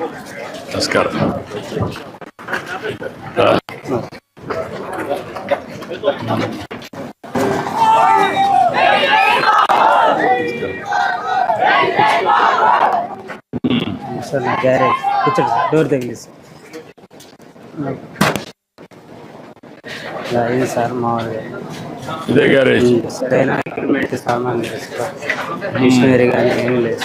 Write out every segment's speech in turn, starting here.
నమస్కారం. సార్ నా గ్యారేజ్ కూర్చోండి సార్ డోర్ తగిలిసి ఇలా అయింది సార్ మామూలుగా ఇదే గ్యారేజ్ సరైన సామాన్ లేదు. సార్ మిషనరీ కానీ ఏం లేదు.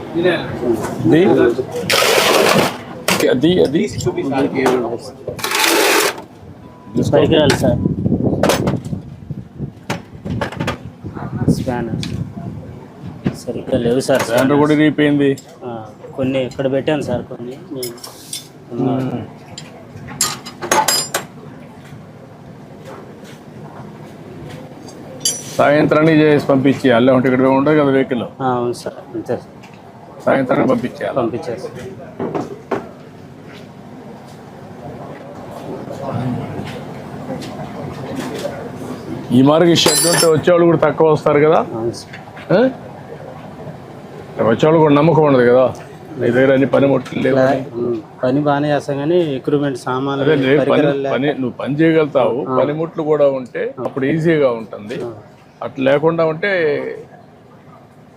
అది అది అది పరికరాలు సార్ స్పానర్ సరిగ్గా లేవు సార్ దాంట్లో కూడా ఇరిగిపోయింది ఆ, కొన్ని ఇక్కడ పెట్టాను సార్ కొన్ని. నేను ఉన్న- సాయంత్రానికి చేసి పంపించి అల్లే ఉంటే ఇక్కడ ఉంటుంది కదా వెహికల్ అవును సార్ అంతే సార్. సాయంత్రానికి పంపించేయాలి. పంపించారు ఈ మార్గం షెడ్ ఉంటే వచ్చేవాళ్ళు కూడా తక్కువ వస్తారు కదా? వచ్చేవాళ్ళు కూడా నమ్మకం ఉండదు కదా? నీ దగ్గర అన్ని ఇలా, ఉమ్, పని బాగానే చేస్తాం కానీ ఎక్విప్మెంట్ సామాన్లు పని పని నువ్వు పని చేయగలుగుతావు. పనిముట్లు కూడా ఉంటే అప్పుడు ఈజీగా ఉంటుంది. అట్లా లేకుండా ఉంటే